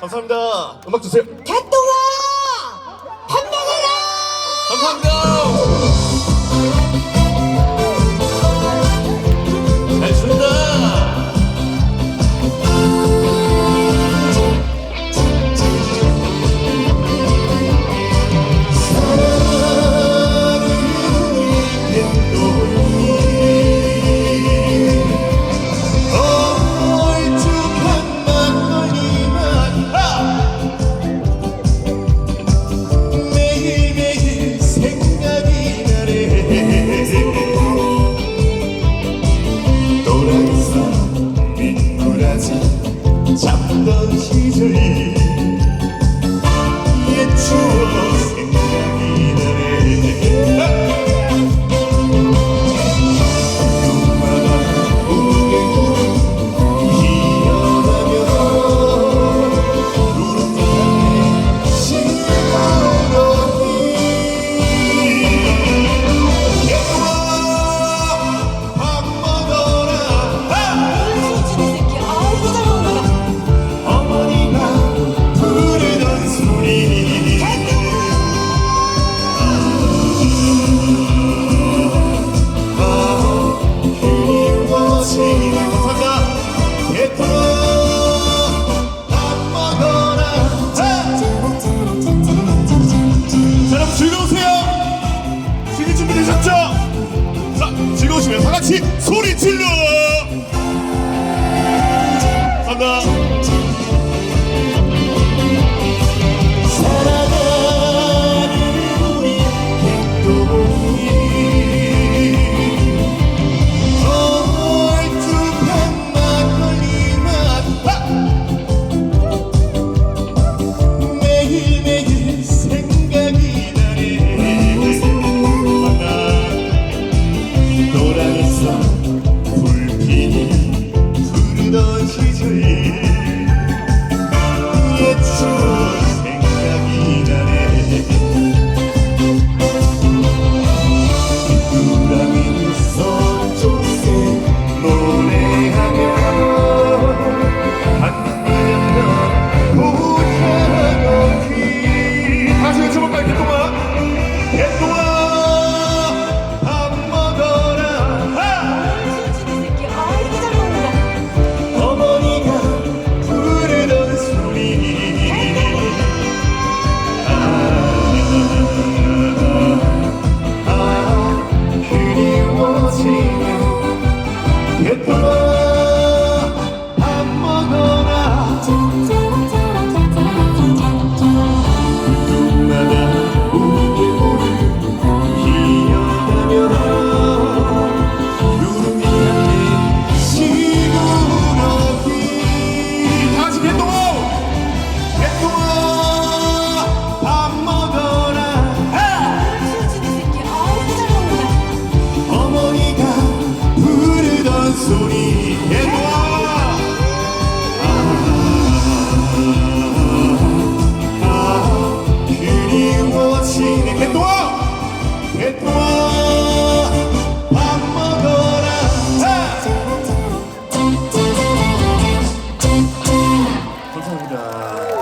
감사합니다. 음악 주세요. 개똥아! 밥 먹어라! 감사합니다. 같이 소리 질러. 감사합니다. 소리에